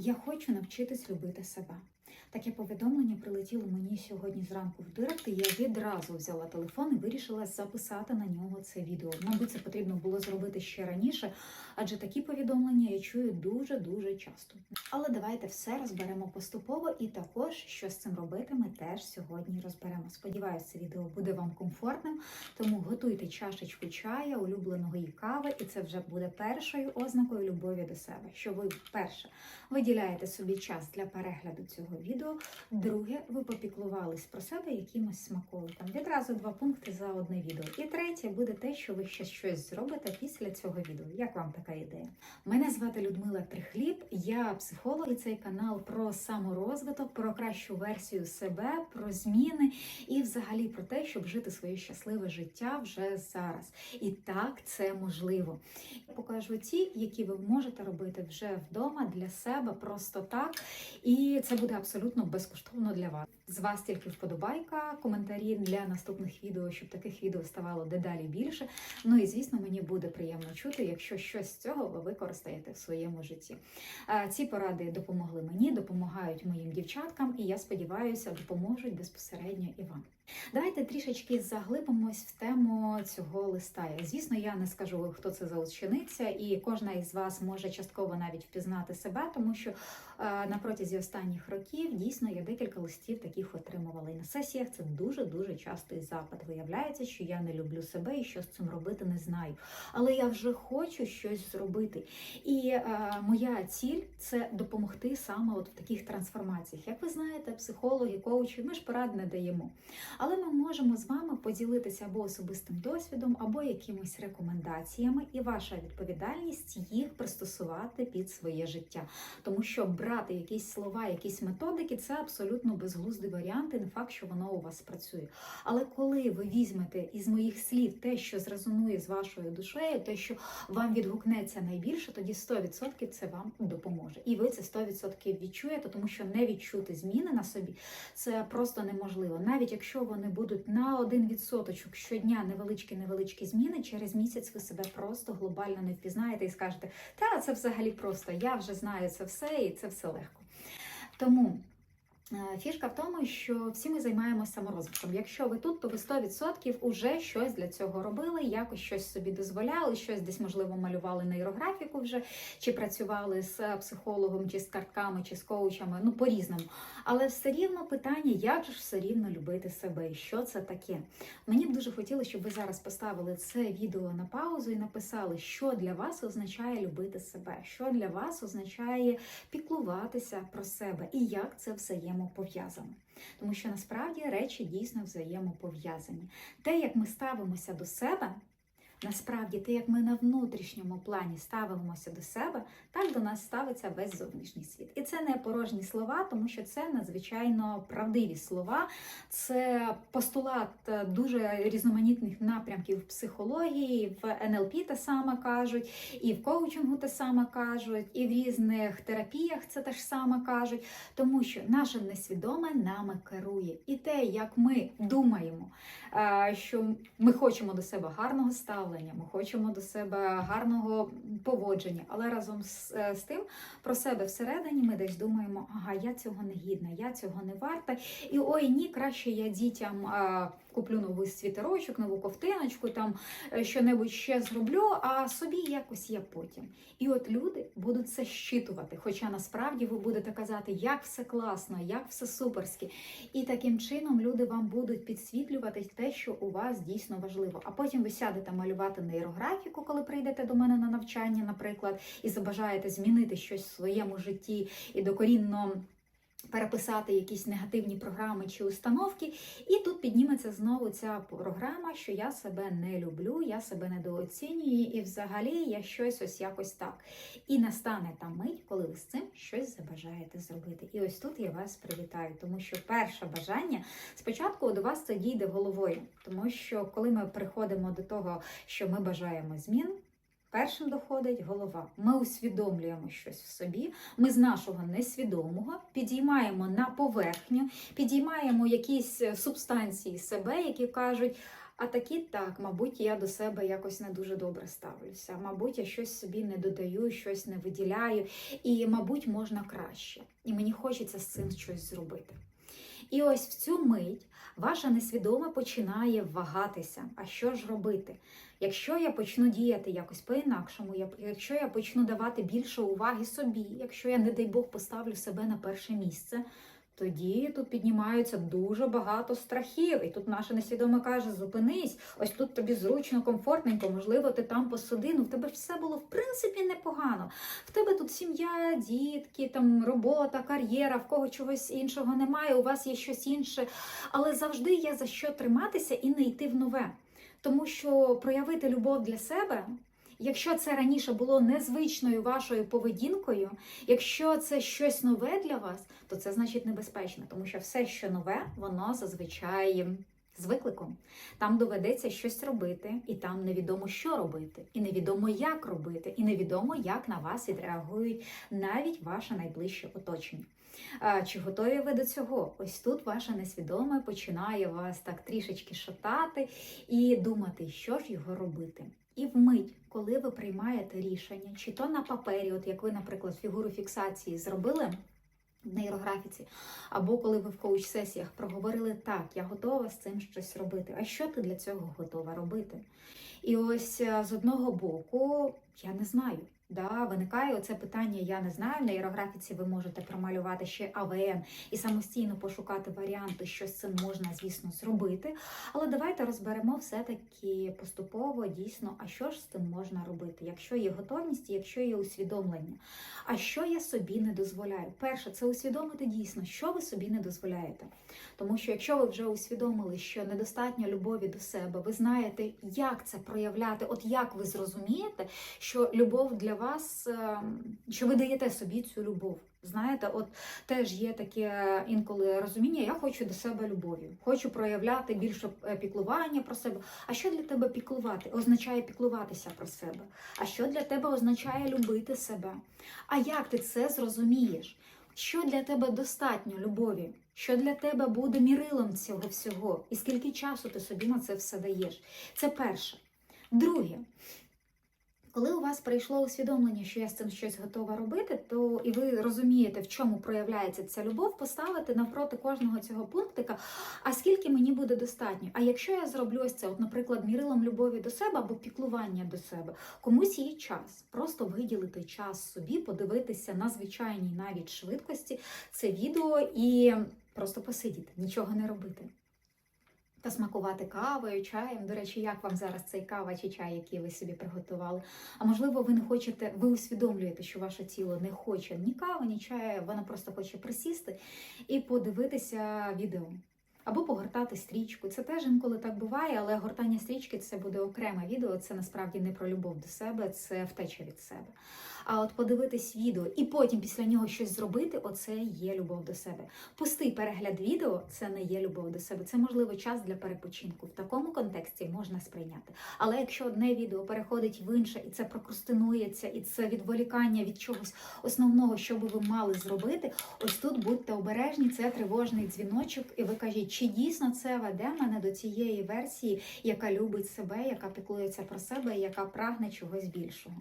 Я хочу навчитись любити себе. Таке повідомлення прилетіло мені сьогодні зранку в директ, і я відразу взяла телефон і вирішила записати на нього це відео. Мабуть, це потрібно було зробити ще раніше, адже такі повідомлення я чую дуже дуже часто. Але давайте все розберемо поступово, і також що з цим робити, ми теж сьогодні розберемо. Сподіваюся, це відео буде вам комфортним, тому готуйте чашечку чая, улюбленого і кави, і це вже буде першою ознакою любові до себе. Що ви перше виділяєте собі час для перегляду цього відео. Друге, ви попіклувались про себе якимось смаколиком. Відразу два пункти за одне відео. І третє буде те, що ви ще щось зробите після цього відео. Як вам така ідея? Мене звати Людмила Трихліб, я психолог і цей канал про саморозвиток, про кращу версію себе, про зміни і взагалі про те, щоб жити своє щасливе життя вже зараз. І так це можливо. Я покажу ті, які ви можете робити вже вдома для себе, просто так. І це буде абсолютно безкоштовно для вас. З вас тільки вподобайка, коментарі для наступних відео, щоб таких відео ставало дедалі більше. Ну і звісно, мені буде приємно чути, якщо щось з цього ви використаєте в своєму житті. Е, Ці поради допомогли мені, допомагають моїм дівчаткам, і я сподіваюся, допоможуть безпосередньо і вам. Давайте трішечки заглибимось в тему цього листа. Звісно, я не скажу, хто це за учениця, і кожна із вас може частково навіть впізнати себе, тому що е, на протязі останніх років дійсно я декілька листів таких отримувала. І на сесіях це дуже дуже частий запит. Виявляється, що я не люблю себе і що з цим робити не знаю. Але я вже хочу щось зробити. І е, моя ціль це допомогти саме от в таких трансформаціях. Як ви знаєте, психологи, коучі, ми ж порад не даємо. Але ми можемо з вами поділитися або особистим досвідом, або якимись рекомендаціями, і ваша відповідальність їх пристосувати під своє життя. Тому що брати якісь слова, якісь методики це абсолютно безглуздий варіант, і не факт, що воно у вас працює. Але коли ви візьмете із моїх слів те, що зрезонує з вашою душею, те, що вам відгукнеться найбільше, тоді 100% це вам допоможе. І ви це 100% відчуєте, тому що не відчути зміни на собі це просто неможливо. Навіть якщо вони будуть на один відсоточок щодня невеличкі невеличкі зміни, через місяць ви себе просто глобально не впізнаєте і скажете, та це взагалі просто, я вже знаю це все і це все легко. Тому. Е, Фішка в тому, що всі ми займаємося саморозвитком. Якщо ви тут, то ви 100% уже щось для цього робили, якось щось собі дозволяли, щось десь, можливо, малювали нейрографіку вже, чи працювали з психологом, чи з картками, чи з коучами, ну по-різному. Але все рівно питання, як ж все рівно любити себе і що це таке. Мені б дуже хотілося, щоб ви зараз поставили це відео на паузу і написали, що для вас означає любити себе, що для вас означає піклуватися про себе і як це взаємопов'язано. Тому що насправді речі дійсно взаємопов'язані. Те, як ми ставимося до себе. Насправді, те, як ми на внутрішньому плані ставимося до себе, так до нас ставиться весь зовнішній світ. І це не порожні слова, тому що це надзвичайно правдиві слова. Це постулат е, дуже різноманітних напрямків в психології, в НЛП те саме кажуть, і в коучингу те саме кажуть, і в різних терапіях це те ж саме кажуть, тому що наше несвідоме нами керує. І те, як ми думаємо, е, що ми хочемо до себе гарного ставлення, ми хочемо до себе гарного поводження, але разом з, е, з тим про себе всередині ми десь думаємо, ага, я цього не гідна, я цього не варта. І ой, ні, краще я дітям куплю новий світерочок, нову ковтиночку, там е, що-небудь ще зроблю, а собі якось я потім. І от люди будуть це щитувати. Хоча насправді ви будете казати, як все класно, як все суперськи. І таким чином люди вам будуть підсвітлювати те, що у вас дійсно важливо. А потім ви сядете малювати нейрографіку, коли прийдете до мене на навчання, наприклад, і забажаєте змінити щось в своєму житті і докорінно. Переписати якісь негативні програми чи установки, і тут підніметься знову ця програма, що я себе не люблю, я себе недооцінюю, і взагалі я щось ось якось так. І настане та мить, коли ви з цим щось забажаєте зробити. І ось тут я вас привітаю, тому що перше бажання спочатку до вас це дійде головою, тому що коли ми приходимо до того, що ми бажаємо змін. Першим доходить голова. Ми усвідомлюємо щось в собі. Ми з нашого несвідомого підіймаємо на поверхню, підіймаємо якісь е, субстанції себе, які кажуть. А такі так, мабуть, я до себе якось не дуже добре ставлюся. Мабуть, я щось собі не додаю, щось не виділяю, і, мабуть, можна краще. І мені хочеться з цим щось зробити. І ось в цю мить ваша несвідома починає вагатися. А що ж робити? Якщо я почну діяти якось по-інакшому, якщо я почну давати більше уваги собі, якщо я, не дай Бог, поставлю себе на перше місце, тоді тут піднімаються дуже багато страхів. І тут наша несвідома каже: зупинись, ось тут тобі зручно, комфортненько, можливо, ти там посиди. Ну в тебе все було в принципі непогано. В тебе тут сім'я, дітки, там робота, кар'єра, в кого чогось іншого немає, у вас є щось інше. Але завжди є за що триматися і не йти в нове. Тому що проявити любов для себе. Якщо це раніше було незвичною вашою поведінкою, якщо це щось нове для вас, то це значить небезпечно, тому що все, що нове, воно зазвичай з викликом. Там доведеться щось робити, і там невідомо, що робити, і невідомо, як робити, і невідомо, як на вас відреагують навіть ваше найближче оточення. Чи готові ви до цього? Ось тут ваша несвідоме починає вас так трішечки шатати і думати, що ж його робити. І вмить, коли ви приймаєте рішення, чи то на папері, от як ви, наприклад, фігуру фіксації зробили в нейрографіці, або коли ви в коуч-сесіях проговорили так, я готова з цим щось робити. А що ти для цього готова робити? І ось е, з одного боку, я не знаю. Да, виникає оце питання, я не знаю. В нейрографіці ви можете промалювати ще АВН і самостійно пошукати варіанти, що з цим можна, звісно, зробити. Але давайте розберемо все-таки поступово дійсно, а що ж з цим можна робити, якщо є готовність, якщо є усвідомлення. А що я собі не дозволяю? Перше, це усвідомити дійсно, що ви собі не дозволяєте. Тому що якщо ви вже усвідомили, що недостатньо любові до себе, ви знаєте, як це проявляти, от як ви зрозумієте, що любов для вас, е, що ви даєте собі цю любов. Знаєте, от теж є таке інколи розуміння, я хочу до себе любові, хочу проявляти більше е, піклування про себе. А що для тебе піклувати? Означає піклуватися про себе. А що для тебе означає любити себе? А як ти це зрозумієш? Що для тебе достатньо любові? Що для тебе буде мірилом цього всього? І скільки часу ти собі на це все даєш? Це перше. Друге, коли у вас прийшло усвідомлення, що я з цим щось готова робити, то і ви розумієте, в чому проявляється ця любов, поставити навпроти кожного цього пунктика, а скільки мені буде достатньо. А якщо я зроблю ось це, от, наприклад, мірилом любові до себе або піклування до себе, комусь є час, просто виділити час собі, подивитися на звичайній навіть швидкості це відео і просто посидіти, нічого не робити. Та смакувати кавою, чаєм. До речі, як вам зараз цей кава чи чай, який ви собі приготували? А можливо, ви не хочете, ви усвідомлюєте, що ваше тіло не хоче ні кави, ні чаю, воно просто хоче присісти і подивитися відео. Або погортати стрічку. Це теж інколи так буває, але гортання стрічки це буде окреме відео. Це насправді не про любов до себе, це втеча від себе. А от подивитись відео і потім після нього щось зробити оце є любов до себе. Пустий перегляд відео це не є любов до себе. Це можливо час для перепочинку. В такому контексті можна сприйняти. Але якщо одне відео переходить в інше, і це прокрастинується, і це відволікання від чогось основного, що би ви мали зробити, ось тут будьте обережні, це тривожний дзвіночок, і ви кажіть, чи дійсно це веде мене до цієї версії, яка любить себе, яка піклується про себе, яка прагне чогось більшого.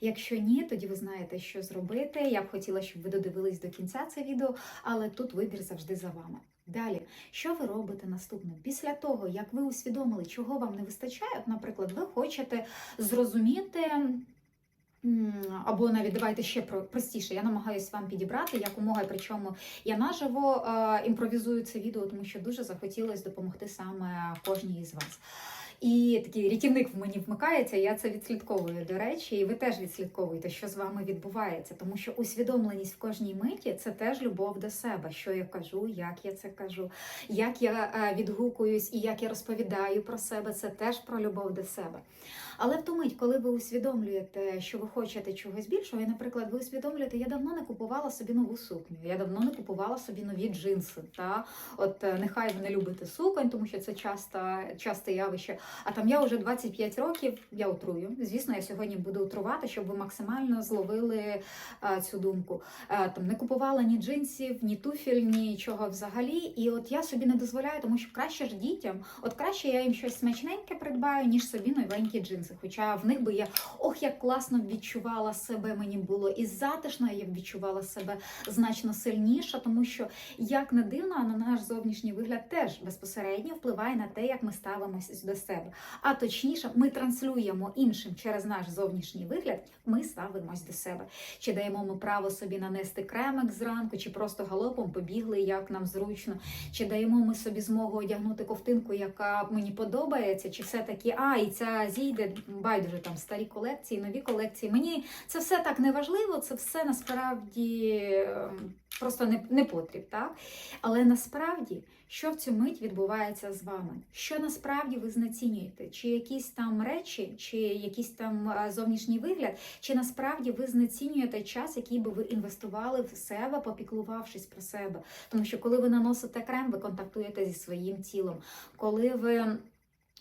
Якщо ні, тоді ви знаєте, що зробити. Я б хотіла, щоб ви додивились до кінця це відео, але тут вибір завжди за вами. Далі, що ви робите наступним? Після того, як ви усвідомили, чого вам не вистачає, наприклад, ви хочете зрозуміти. Або навіть давайте ще про- простіше. Я намагаюся вам підібрати якомога, причому я наживо е, імпровізую це відео, тому що дуже захотілося допомогти саме кожній із вас. І такий рятівник в мені вмикається, я це відслідковую, до речі, і ви теж відслідковуєте, що з вами відбувається, тому що усвідомленість в кожній миті це теж любов до себе, що я кажу, як я це кажу, як я е, відгукуюсь і як я розповідаю про себе, це теж про любов до себе. Але в ту мить, коли ви усвідомлюєте, що ви хочете чогось більшого, і, наприклад, ви усвідомлюєте, я давно не купувала собі нову сукню, я давно не купувала собі нові джинси. Та? От е, нехай ви не любите суконь, тому що це часто, часте явище. А там я вже 25 років, я утрую. Звісно, я сьогодні буду утрувати, щоб ви максимально зловили а, цю думку. А, там не купувала ні джинсів, ні туфель, нічого взагалі. І от я собі не дозволяю, тому що краще ж дітям, от краще я їм щось смачненьке придбаю, ніж собі новенькі джинси. Хоча в них би я ох, як класно відчувала себе, мені було і затишно, я відчувала себе значно сильніше, тому що як не дивно, на наш зовнішній вигляд теж безпосередньо впливає на те, як ми ставимося до себе. А точніше, ми транслюємо іншим через наш зовнішній вигляд, ми ставимось до себе. Чи даємо ми право собі нанести кремик зранку, чи просто галопом побігли, як нам зручно, чи даємо ми собі змогу одягнути ковтинку, яка мені подобається, чи все таки, а і ця зійде байдуже там старі колекції, нові колекції. Мені це все так не важливо, це все насправді ем, просто не, не потріб, так? Але насправді, що в цю мить відбувається з вами? Що насправді ви знецінюєте? Чи якісь там речі, чи якийсь там е, зовнішній вигляд, чи насправді ви знецінюєте час, який би ви інвестували в себе, попіклувавшись про себе? Тому що коли ви наносите крем, ви контактуєте зі своїм тілом. Коли ви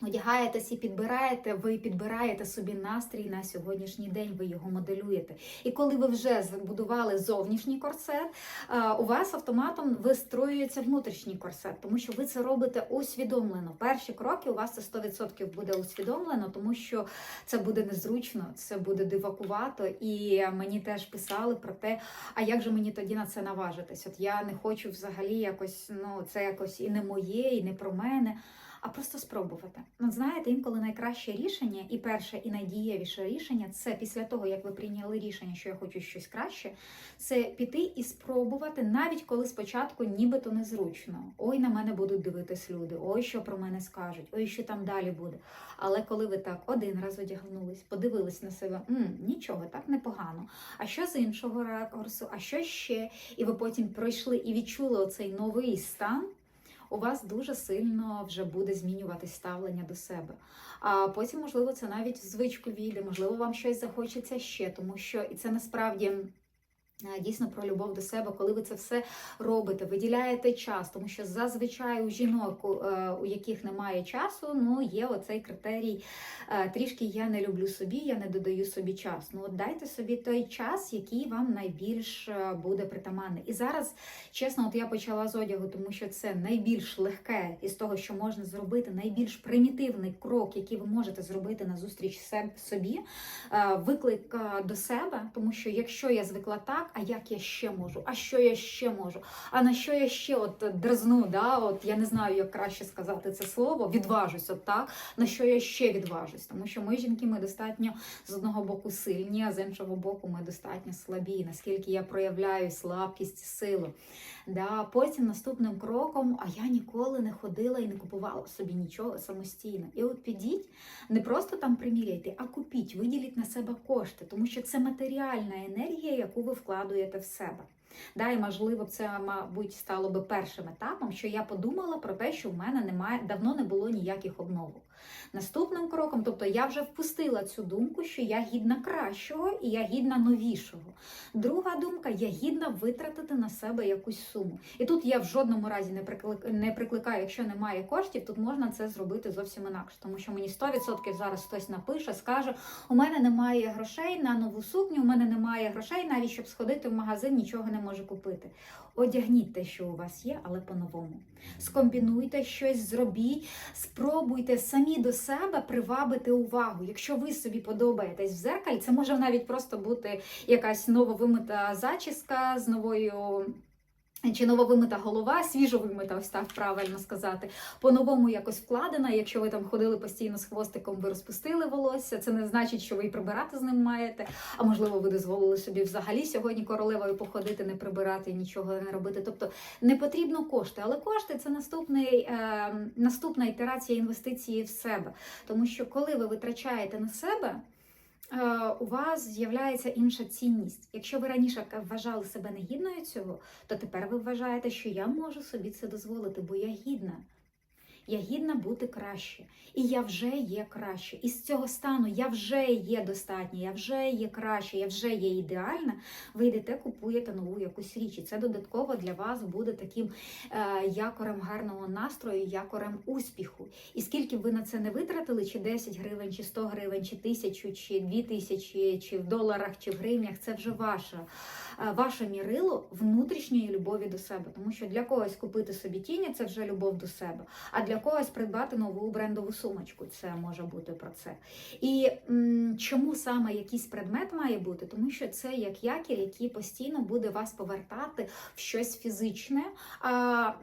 Одягаєтесь і підбираєте, ви підбираєте собі настрій на сьогоднішній день, ви його моделюєте. І коли ви вже збудували зовнішній корсет, е, у вас автоматом вистроюється внутрішній корсет, тому що ви це робите усвідомлено. Перші кроки у вас це 100% буде усвідомлено, тому що це буде незручно, це буде дивакувато. І мені теж писали про те, а як же мені тоді на це наважитись? От я не хочу взагалі якось, ну це якось і не моє, і не про мене а просто спробувати. Ну, знаєте, інколи найкраще рішення, і перше, і найдієвіше рішення це після того, як ви прийняли рішення, що я хочу щось краще, це піти і спробувати, навіть коли спочатку нібито незручно. Ой, на мене будуть дивитись люди, ой, що про мене скажуть, ой, що там далі буде. Але коли ви так один раз одягнулись, подивились на себе, М, нічого, так непогано. А що з іншого ракурсу, а що ще? І ви потім пройшли і відчули оцей новий стан у вас дуже сильно вже буде змінюватись ставлення до себе. А потім, можливо, це навіть в звичку війде, можливо, вам щось захочеться ще, тому що і це насправді. Е, дійсно про любов до себе, коли ви це все робите, виділяєте час, тому що зазвичай у жінок, е, у яких немає часу, ну є оцей критерій. е, Трішки я не люблю собі, я не додаю собі час. Ну от дайте собі той час, який вам найбільш е, буде притаманний. І зараз, чесно, от я почала з одягу, тому що це найбільш легке із того, що можна зробити, найбільш примітивний крок, який ви можете зробити на зустріч собі, е, виклик е, до себе, тому що якщо я звикла так так, а як я ще можу? А що я ще можу? А на що я ще от дерзну, Да? От я не знаю, як краще сказати це слово, відважусь, от так, на що я ще відважусь? Тому що ми жінки ми достатньо з одного боку сильні, а з іншого боку, ми достатньо слабі. Наскільки я проявляю слабкість, силу. Да? Потім наступним кроком, а я ніколи не ходила і не купувала собі нічого самостійно. І от підіть, не просто там приміряйте, а купіть, виділіть на себе кошти, тому що це матеріальна енергія, яку ви вкладуєте в себе. Да, І можливо, це, мабуть, стало би першим етапом, що я подумала про те, що в мене немає давно не було ніяких обновок. Наступним кроком, тобто я вже впустила цю думку, що я гідна кращого і я гідна новішого. Друга думка я гідна витратити на себе якусь суму. І тут я в жодному разі не приклик... не прикликаю, якщо немає коштів, тут можна це зробити зовсім інакше, тому що мені 100% зараз хтось напише, скаже: у мене немає грошей на нову сукню, у мене немає грошей, навіть щоб сходити в магазин, нічого не можу купити. Одягніть те, що у вас є, але по-новому. Скомбінуйте щось, зробіть, спробуйте самі до себе привабити увагу. Якщо ви собі подобаєтесь в зеркалі, це може навіть просто бути якась нововимита зачіска з новою. Чи нововимита голова, свіжовимита, ось так правильно сказати, по-новому якось вкладена. Якщо ви там ходили постійно з хвостиком, ви розпустили волосся, це не значить, що ви і прибирати з ним маєте. А можливо, ви дозволили собі взагалі сьогодні королевою походити, не прибирати, нічого не робити. Тобто не потрібно кошти, але кошти це наступний, е, наступна ітерація інвестиції в себе. Тому що коли ви витрачаєте на себе. Е, у вас з'являється інша цінність. Якщо ви раніше вважали себе негідною цього, то тепер ви вважаєте, що я можу собі це дозволити, бо я гідна. Я гідна бути краще. І я вже є краще. І з цього стану я вже є достатня, я вже є краще, я вже є ідеальна. Ви йдете, купуєте нову якусь річ. І це додатково для вас буде таким е, якорем гарного настрою, якорем успіху. І скільки б ви на це не витратили, чи 10 гривень, чи 100 гривень, чи тисячу, чи 2 тисячі, чи в доларах, чи в гривнях, це вже ваше, е, ваше мірило внутрішньої любові до себе. Тому що для когось купити собі тіні це вже любов до себе. А для когось придбати нову брендову сумочку це може бути про це. І м, чому саме якийсь предмет має бути? Тому що це як якір, який постійно буде вас повертати в щось фізичне. А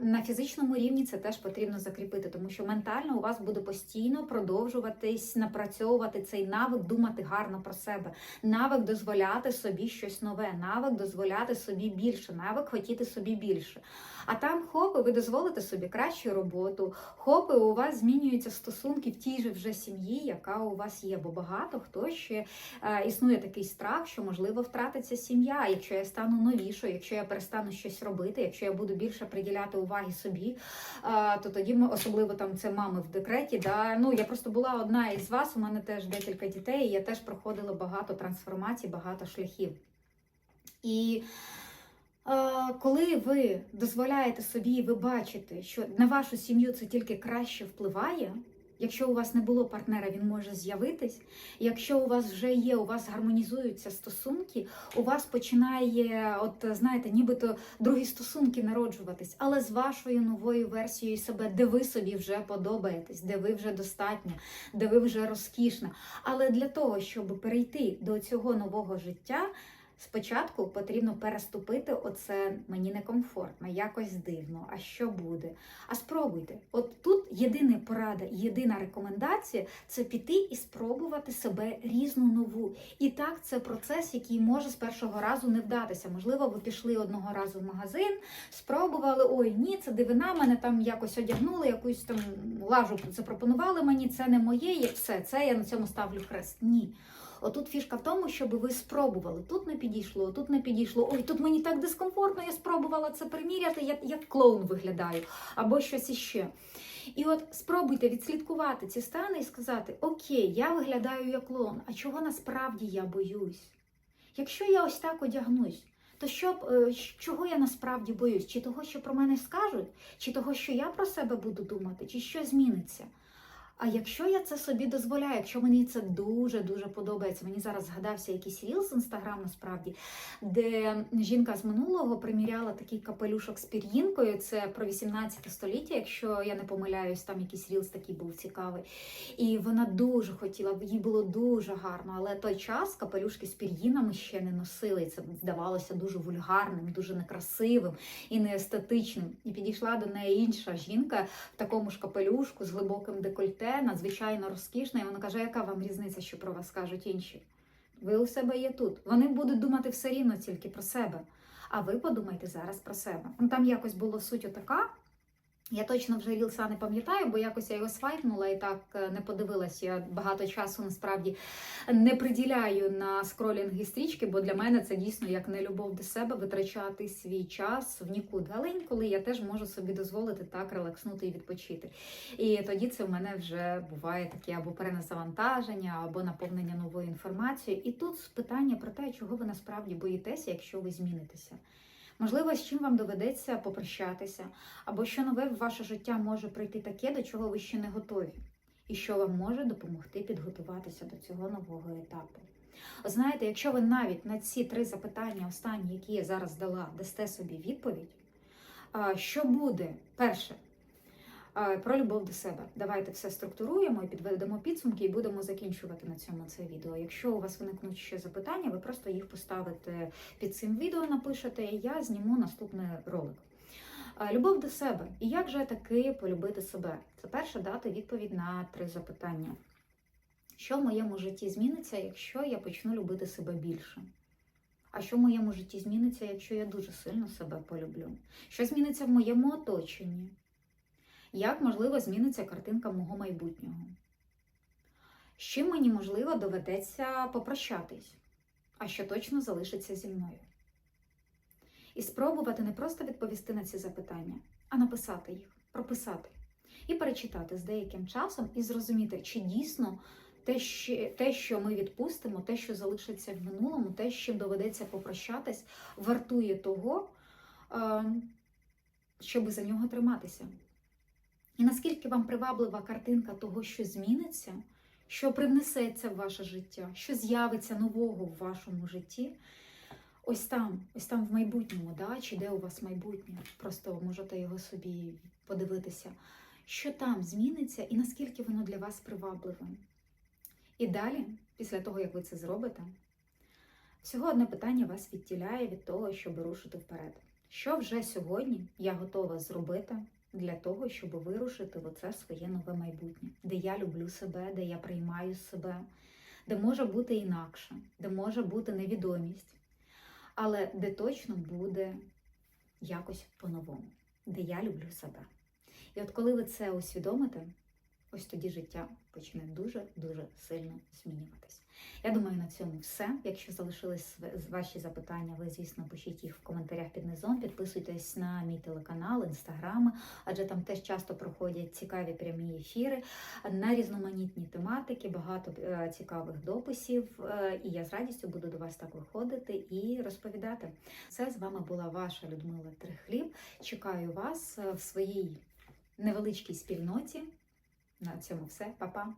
на фізичному рівні це теж потрібно закріпити, тому що ментально у вас буде постійно продовжуватись напрацьовувати цей навик, думати гарно про себе, навик дозволяти собі щось нове, навик дозволяти собі більше, навик хотіти собі більше. А там хопи, ви дозволите собі кращу роботу, хопи, у вас змінюються стосунки в тій же вже сім'ї, яка у вас є. Бо багато хто ще е, існує такий страх, що можливо втратиться сім'я. Якщо я стану новішою, якщо я перестану щось робити, якщо я буду більше приділяти уваги собі, е, то тоді ми, особливо там це мами в декреті. Да? Ну я просто була одна із вас. У мене теж декілька дітей. і Я теж проходила багато трансформацій, багато шляхів. І Е, Коли ви дозволяєте собі, ви бачите, що на вашу сім'ю це тільки краще впливає. Якщо у вас не було партнера, він може з'явитись. Якщо у вас вже є, у вас гармонізуються стосунки, у вас починає, от знаєте, нібито другі стосунки народжуватись, але з вашою новою версією себе, де ви собі вже подобаєтесь, де ви вже достатня, де ви вже розкішна. Але для того, щоб перейти до цього нового життя. Спочатку потрібно переступити оце мені некомфортно, якось дивно. А що буде? А спробуйте. От тут єдина порада, єдина рекомендація це піти і спробувати себе різну нову. І так, це процес, який може з першого разу не вдатися. Можливо, ви пішли одного разу в магазин, спробували, ой, ні, це дивина, мене там якось одягнули, якусь там лажу запропонували мені, це не моє, все, це я на цьому ставлю хрест. Ні. Отут фішка в тому, щоб ви спробували. Тут не підійшло, тут не підійшло. Ой, тут мені так дискомфортно, я спробувала це приміряти, як, як клоун виглядаю, або щось іще. І от спробуйте відслідкувати ці стани і сказати: Окей, я виглядаю як клоун, а чого насправді я боюсь? Якщо я ось так одягнусь, то що, б, чого я насправді боюсь? Чи того, що про мене скажуть, чи того, що я про себе буду думати, чи що зміниться? А якщо я це собі дозволяю, якщо мені це дуже-дуже подобається, мені зараз згадався якийсь рілс інстаграм, насправді, де жінка з минулого приміряла такий капелюшок з пір'їнкою. Це про 18 століття, якщо я не помиляюсь, там якийсь рілс такий був цікавий. І вона дуже хотіла, їй було дуже гарно, але той час капелюшки з пір'їнами ще не носили. І це здавалося дуже вульгарним, дуже некрасивим і неестетичним. І підійшла до неї інша жінка в такому ж капелюшку з глибоким декольте надзвичайно розкішна, і вона каже, яка вам різниця, що про вас кажуть інші? Ви у себе є тут. Вони будуть думати все рівно тільки про себе. А ви подумайте зараз про себе. Там якось було суть отака. Я точно вже рілса не пам'ятаю, бо якось я його свайпнула і так е, не подивилась. Я багато часу насправді не приділяю на скролінги стрічки, бо для мене це дійсно як не любов до себе витрачати свій час в нікуди. Але інколи я теж можу собі дозволити так релакснути і відпочити. І тоді це в мене вже буває таке або перенезавантаження, або наповнення новою інформацією. І тут питання про те, чого ви насправді боїтеся, якщо ви змінитеся. Можливо, з чим вам доведеться попрощатися, або що нове в ваше життя може прийти таке, до чого ви ще не готові, і що вам може допомогти підготуватися до цього нового етапу. Знаєте, якщо ви навіть на ці три запитання, останні, які я зараз дала, дасте собі відповідь, що буде перше? Про любов до себе. Давайте все структуруємо і підведемо підсумки, і будемо закінчувати на цьому це відео. Якщо у вас виникнуть ще запитання, ви просто їх поставите під цим відео, напишете, і я зніму наступний ролик. Любов до себе. І як же таки полюбити себе? Це перше дати відповідь на три запитання. Що в моєму житті зміниться, якщо я почну любити себе більше? А що в моєму житті зміниться, якщо я дуже сильно себе полюблю? Що зміниться в моєму оточенні? Як, можливо, зміниться картинка мого майбутнього? З чим мені, можливо, доведеться попрощатись, а що точно залишиться зі мною? І спробувати не просто відповісти на ці запитання, а написати їх, прописати. І перечитати з деяким часом і зрозуміти, чи дійсно те, що, ми відпустимо, те, що залишиться в минулому, те, з чим доведеться попрощатись, вартує того, е, щоб за нього триматися. І наскільки вам приваблива картинка того, що зміниться, що привнесеться в ваше життя, що з'явиться нового в вашому житті, ось там, ось там в майбутньому, да? чи де у вас майбутнє, просто можете його собі подивитися, що там зміниться і наскільки воно для вас привабливе. І далі, після того, як ви це зробите, всього одне питання вас відділяє від того, щоб рушити вперед. Що вже сьогодні я готова зробити для того, щоб вирушити в оце своє нове майбутнє, де я люблю себе, де я приймаю себе, де може бути інакше, де може бути невідомість, але де точно буде якось по-новому, де я люблю себе. І от коли ви це усвідомите, ось тоді життя почне дуже-дуже сильно змінюватись. Я думаю, на цьому все. Якщо залишились ваші запитання, ви, звісно, пишіть їх в коментарях під низом. Підписуйтесь на мій телеканал, інстаграми, адже там теж часто проходять цікаві прямі ефіри на різноманітні тематики, багато е, цікавих дописів. е, І я з радістю буду до вас так виходити і розповідати. Це з вами була ваша Людмила Трихліб. Чекаю вас е, в своїй невеличкій спільноті. На цьому все, Па-па!